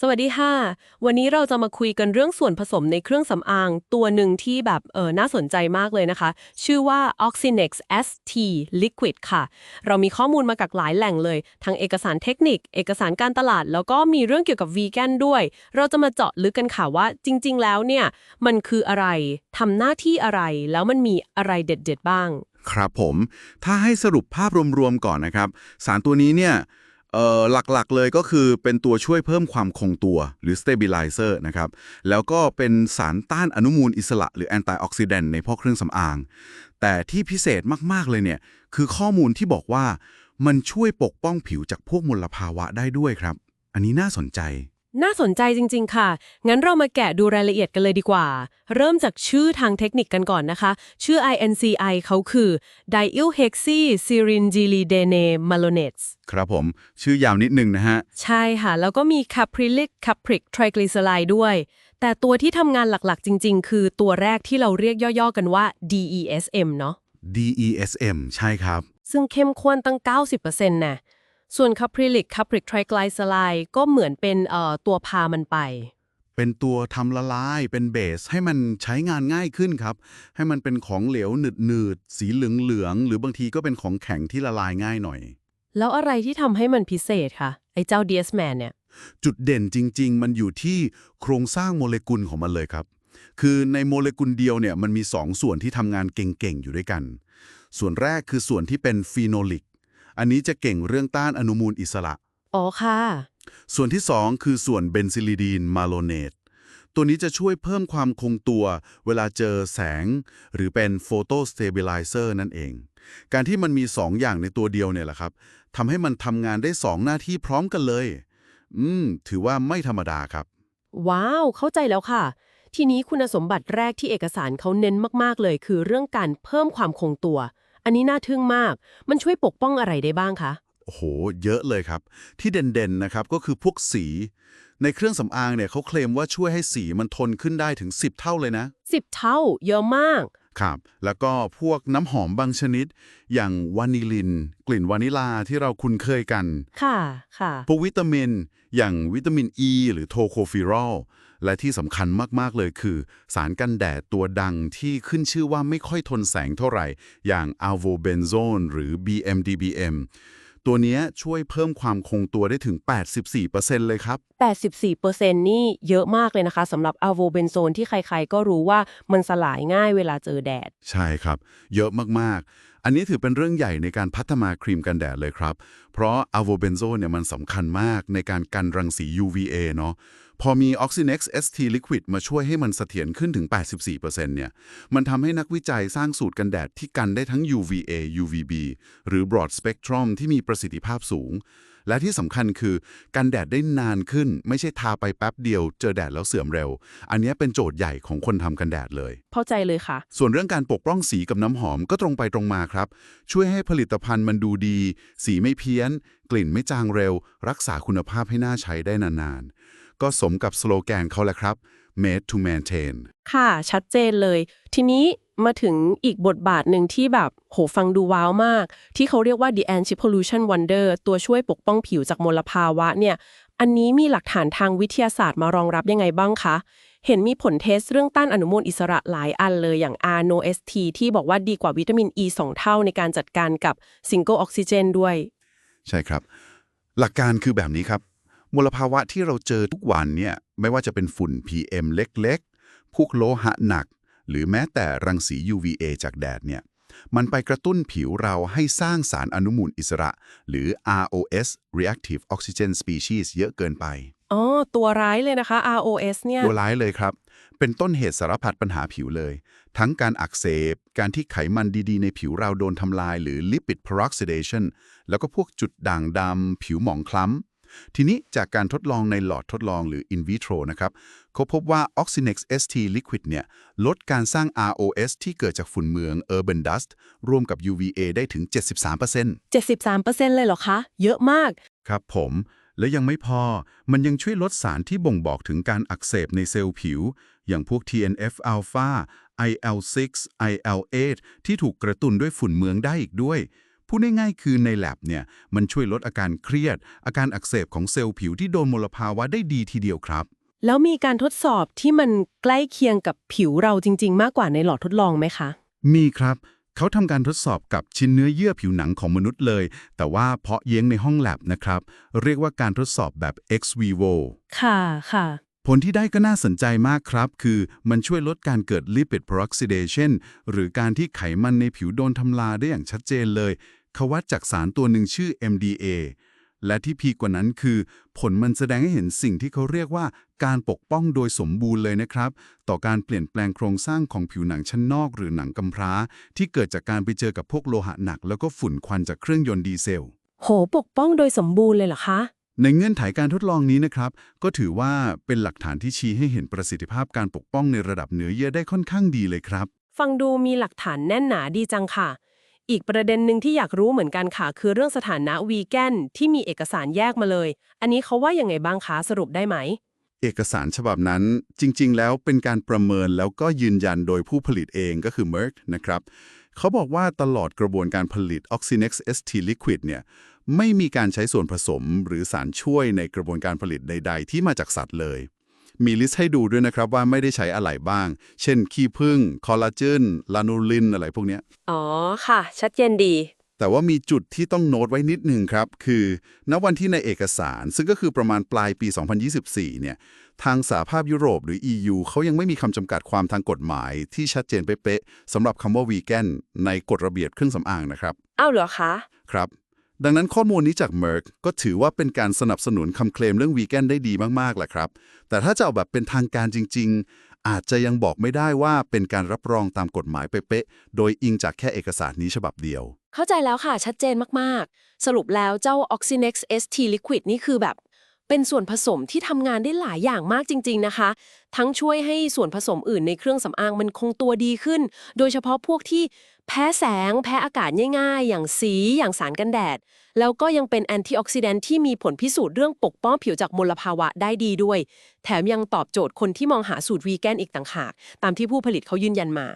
สวัสดีค่ะ วันนี้เราจะมาคุยกันเรื่องส่วนผสมในเครื่องสำอาง ตัวหนึ่งที่แบบเออน่าสนใจมากเลยนะคะ ชื่อว่า Oxinex ST Liquid ค่ะ เรามีข้อมูลมาจากหลายแหล่งเลย ทั้งเอกสารเทคนิค เอกสารการตลาด แล้วก็มีเรื่องเกี่ยวกับวีแกนด้วย เราจะมาเจาะลึกกันค่ะว่าจริง ๆ แล้วเนี่ย มันคืออะไรทำหน้าที่อะไร แล้วมันมีอะไรเด็ด ๆ บ้าง ครับผม ถ้าให้สรุปภาพรวมๆก่อนนะครับ สารตัวนี้เนี่ย เอ่อหลักๆเลยก็คือเป็นตัวช่วยเพิ่มความคงตัวหรือ stabilizer นะครับ แล้วก็เป็นสารต้านอนุมูลอิสระหรือ antioxidant ในพวกเครื่องสำอาง แต่ที่พิเศษมาก ๆ เลยเนี่ย คือข้อมูลที่บอกว่ามันช่วยปกป้องผิวจากพวกมลภาวะได้ด้วยครับ อันนี้น่าสนใจ น่าสนใจจริง ๆ ค่ะ งั้นเรามาแกะดูรายละเอียดกันเลยดีกว่า เริ่มจากชื่อทางเทคนิคกันก่อนนะคะ ชื่อ INCI เขาคือ diethylhexyserine malonate ครับผม ชื่อยาวนิดนึงนะฮะ ใช่ค่ะ แล้วก็มี caprylic capric triglyceride ด้วย แต่ตัวที่ทำงานหลักๆ จริง ๆ คือตัวแรกที่เราเรียกย่อๆ กันว่า DESM เนาะ DESM ใช่ครับ ซึ่งเข้มข้นตั้ง 90%น่ะ ส่วน caprylic capric triglyceride ก็เหมือนเป็นเอ่อตัวพามันไป เป็นตัวทำละลายเป็นเบสให้มันใช้งานง่ายขึ้นครับ ให้มันเป็นของเหลวหนืดหนืดๆสีเหลืองเหลืองๆหรือบางทีก็เป็นของแข็งที่ละลายง่ายหน่อย แล้วอะไรที่ทำให้มันพิเศษคะไอ้เจ้า DS Man เนี่ยจุดเด่นจริง ๆ มันอยู่ที่โครงสร้างโมเลกุลของมันเลยครับ คือในโมเลกุลเดียวเนี่ยมันมี 2 ส่วนที่ทำงานเก่ง ๆ อยู่ด้วยกัน ส่วนแรกคือส่วนที่เป็นฟีโนลิก อันนี้จะเก่งเรื่องต้านอนุมูลอิสระ อ๋อค่ะ ส่วนที่ 2 คือส่วนเบนซิลิดีนมาโลเนต ตัวนี้จะช่วยเพิ่มความคงตัว เวลาเจอแสง หรือเป็นโฟโตสเตเบลไเซอร์นั่นเอง การที่มันมี 2 อย่างในตัวเดียวเนี่ยแหละครับทำให้มันทำงานได้ 2 หน้าที่พร้อมกันเลย อืม ถือว่าไม่ธรรมดาครับ ว้าว เข้าใจแล้วค่ะทีนี้คุณสมบัติแรกที่เอกสารเขาเน้นมาก ๆ เลย คือเรื่องการเพิ่มความคงตัว อันนี้น่าทึ่งมาก มันช่วยปกป้องอะไรได้บ้างคะ โอ้โห เยอะเลยครับ ที่เด่นๆนะครับก็คือพวกสี ในเครื่องสำอางเนี่ยเขาเคลมว่าช่วยให้สีมันทนขึ้นได้ถึง 10 เท่าเลยนะ 10 เท่า เยอะมาก ครับ แล้วก็พวกน้ำหอมบางชนิด อย่างวานิลิน กลิ่นวานิลาที่เราคุ้นเคยกัน ค่ะ ค่ะ พวกวิตามิน อย่างวิตามินอ e, ีหรือโทโคฟิรอล และที่สำคัญมาก ๆ เลยคือ สารกันแดดตัวดังที่ขึ้นชื่อว่าไม่ค่อยทนแสงเท่าไหร่ อย่างอัลโวเบนโซนหรือ BMDBM ตัวเนี้ยช่วยเพิ่มความคงตัวได้ถึง 84%เลยครับ 84%นี่เยอะมากเลยนะคะสำหรับอะโวเบนโซนที่ใครๆ ก็รู้ว่ามันสลายง่ายเวลาเจอแดด ใช่ครับ เยอะมากๆ อันนี้ถือเป็นเรื่องใหญ่ในการพัฒนาครีมกันแดดเลยครับ เพราะอะโวเบนโซเนี่ยมันสำคัญมากในการกันรังสี UVA เนาะ พอมี Oxinex ST Liquid มาช่วยให้มันเสถียรขึ้นถึง 84%เนี่ย มันทำให้นักวิจัยสร้างสูตรกันแดดที่กันได้ทั้ง UVA UVB หรือ Broad Spectrum ที่มีประสิทธิภาพสูง และที่สำคัญคือกันแดดได้นานขึ้น ไม่ใช่ทาไปแป๊บเดียว เจอแดดแล้วเสื่อมเร็ว อันเนี้ยเป็นโจทย์ใหญ่ของคนทำกันแดดเลย เข้าใจเลยค่ะ ส่วนเรื่องการปกป้องสีกับน้ำหอมก็ตรงไปตรงมาครับ ช่วยให้ผลิตภัณฑ์มันดูดี สีไม่เพี้ยน กลิ่นไม่จางเร็ว รักษาคุณภาพให้น่าใช้ได้นานๆ ก็สมกับสโลแกนเขาแหละครับ made to maintain ค่ะชัดเจนเลย ทีนี้มาถึงอีกบทบาทหนึ่งที่แบบโหฟังดูว้าวมาก ที่เขาเรียกว่า the anti pollution wonder ตัวช่วยปกป้องผิวจากมลภาวะเนี่ย อันนี้มีหลักฐานทางวิทยาศาสตร์มารองรับยังไงบ้างคะ เห็นมีผลเทสเรื่องต้านอนุมูลอิสระหลายอันเลยอย่าง RNOST ที่บอกว่าดีกว่าวิตามิน E 2 เท่าในการจัดการกับ single oxygen ด้วย ใช่ครับ หลักการคือแบบนี้ครับ มลภาวะที่เราเจอทุกวันเนี่ยไม่ว่าจะเป็นฝุ่น PM เล็กๆ พวกโลหะหนัก หรือแม้แต่รังสี UVA จากแดดเนี่ยมันไปกระตุ้นผิวเราให้สร้างสารอนุมูลอิสระ หรือ ROS Reactive Oxygen Species เยอะเกินไปอ๋อตัวร้ายเลยนะคะ ROS เนี่ย ตัวร้ายเลยครับ เป็นต้นเหตุสารพัดปัญหาผิวเลย ทั้งการอักเสบ การที่ไขมันดีๆ ในผิวเราโดนทำลาย หรือ lipid peroxidation แล้วก็พวกจุดด่างดำผิวหมองคล้ำ ทีนี้จากการทดลองในหลอดทดลองหรือ in vitro นะครับเขาพบว่า Oxinex ST Liquid เนี่ยลดการสร้าง ROS ที่เกิดจากฝุ่นเมือง urban dust ร่วมกับ UVA ได้ถึง 73% 73%เลยเหรอคะ เยอะมาก ครับผม และยังไม่พอ มันยังช่วยลดสารที่บ่งบอกถึงการอักเสบในเซลล์ผิว อย่างพวก TNF alpha IL6 IL8 ที่ถูกกระตุ้นด้วยฝุ่นเมืองได้อีกด้วย พูดง่ายๆคือใน lab เนี่ยมันช่วยลดอาการเครียด อาการอักเสบของเซลล์ผิวที่โดนมลภาวะได้ดีทีเดียวครับ แล้วมีการทดสอบที่มันใกล้เคียงกับผิวเราจริง ๆ มากกว่าในหลอดทดลองไหมคะ มีครับเขาทำการทดสอบกับชิ้นเนื้อเยื่อผิวหนังของมนุษย์เลย แต่ว่าเพาะเย้งในห้องแลบนะครับ เรียกว่าการทดสอบแบบ ex vivo ค่ะค่ะ ผลที่ได้ก็น่าสนใจมากครับ คือมันช่วยลดการเกิด lipid peroxidation หรือการที่ไขมันในผิวโดนทำลายได้อย่างชัดเจนเลย เขาวัดจากสารตัวหนึ่งชื่อ MDA และที่พีคกว่านั้นคือ ผลมันแสดงให้เห็นสิ่งที่เขาเรียกว่าการปกป้องโดยสมบูรณ์เลยนะครับ ต่อการเปลี่ยนแปลงโครงสร้างของผิวหนังชั้นนอกหรือหนังกำพร้า ที่เกิดจากการไปเจอกับพวกโลหะหนัก แล้วก็ฝุ่นควันจากเครื่องยนต์ดีเซล โหปกป้องโดยสมบูรณ์เลยเหรอคะ ในเงื่อนไขการทดลองนี้นะครับ ก็ถือว่าเป็นหลักฐานที่ชี้ให้เห็นประสิทธิภาพการปกป้องในระดับเนื้อเยื่อได้ค่อนข้างดีเลยครับ ฟังดูมีหลักฐานแน่นหนาดีจังค่ะ อีกประเด็นหนึ่งที่อยากรู้เหมือนกันค่ะ คือเรื่องสถานะวีแกนที่มีเอกสารแยกมาเลย อันนี้เขาว่ายังไงบ้างคะสรุปได้ไหม เอกสารฉบับนั้นจริง ๆ แล้วเป็นการประเมินแล้วก็ยืนยันโดยผู้ผลิตเองก็คือ Merck นะครับเขาบอกว่าตลอดกระบวนการผลิต Oxinex ST Liquid เนี่ยไม่มีการใช้ส่วนผสมหรือสารช่วยในกระบวนการผลิตใด ๆ ที่มาจากสัตว์เลย มีลิสต์ให้ดูด้วยนะครับว่าไม่ได้ใช้อะไรบ้าง เช่น ขี้ผึ้งคอลลาเจนลานูลิน อะไรพวกเนี้ย อ๋อค่ะ ชัดเจนดี แต่ว่ามีจุดที่ต้องโน้ตไว้นิดหนึ่งครับ คือ ณวันที่ในเอกสาร ซึ่งก็คือประมาณปลายปี 2024 เนี่ย ทางสหภาพยุโรปหรือ EU เขายังไม่มีคำจำกัดความทางกฎหมายที่ชัดเจนเป๊ะๆสำหรับคำว่าวีแกนในกฎระเบียบเครื่องสำอางนะครับ อ้าวเหรอคะ ครับ ดังนั้นข้อมูลนี้จาก Merck ก็ถือว่าเป็นการสนับสนุนคำเคลมเรื่องวีแกนได้ดีมากๆแหละครับ แต่ถ้าจะเอาแบบเป็นทางการจริง ๆ อาจจะยังบอกไม่ได้ว่าเป็นการรับรองตามกฎหมายเป๊ะๆโดยอิงจากแค่เอกสารนี้ฉบับเดียว เข้าใจแล้วค่ะ ชัดเจนมาก ๆ สรุปแล้วเจ้า Oxinex ST Liquid นี่คือแบบ เป็นส่วนผสมที่ทำงานได้หลายอย่างมากจริง ๆนะคะ ทั้งช่วยให้ส่วนผสมอื่นในเครื่องสำอางมันคงตัวดีขึ้น โดยเฉพาะพวกที่แพ้แสง แพ้อากาศง่ายๆ อย่างสีอย่างสารกันแดด แล้วก็ยังเป็นแอนตี้ออกซิแดนท์ที่มีผลพิสูจน์เรื่องปกป้องผิวจากมลภาวะได้ดีด้วย แถมยังตอบโจทย์คนที่มองหาสูตรวีแกนอีกต่างหาก ตามที่ผู้ผลิตเขายืนยันมา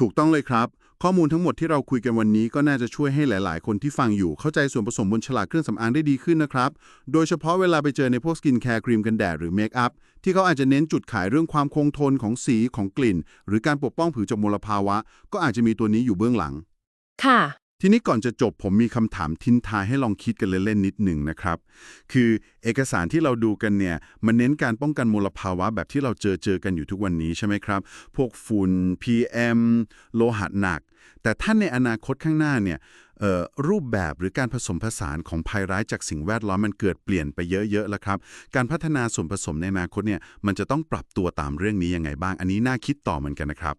ถูกต้องเลยครับ ข้อมูลทั้งหมดที่เราคุยกันวันนี้ก็น่าจะช่วยให้หลาย ๆ คนที่ฟังอยู่เข้าใจส่วนผสมบนฉลากเครื่องสำอางได้ดีขึ้นนะครับ โดยเฉพาะเวลาไปเจอในพวกสกินแคร์ครีมกันแดดหรือเมคอัพที่เขาอาจจะเน้นจุดขายเรื่องความคงทนของสีของกลิ่น หรือการปกป้องผิวจากมลภาวะ ก็อาจจะมีตัวนี้อยู่เบื้องหลัง ค่ะ ทีนี้ก่อนจะจบผมมีคำถามทิ้นท้ายให้ลองคิดกันเล่นๆนิดหนึ่งนะครับ คือเอกสารที่เราดูกันเนี่ยมันเน้นการป้องกันมลภาวะแบบที่เราเจอเจอกันอยู่ทุกวันนี้ใช่ไหมครับ พวกฝุ่น PM โลหะหนัก แต่ท่านในอนาคตข้างหน้าเนี่ยรูปแบบหรือการผสมผสานของภัยร้ายจากสิ่งแวดล้อมมันเกิดเปลี่ยนไปเยอะๆแล้วครับ การพัฒนาส่วนผสมในอนาคตเนี่ยมันจะต้องปรับตัวตามเรื่องนี้ยังไงบ้าง อันนี้น่าคิดต่อเหมือนกันนะครับ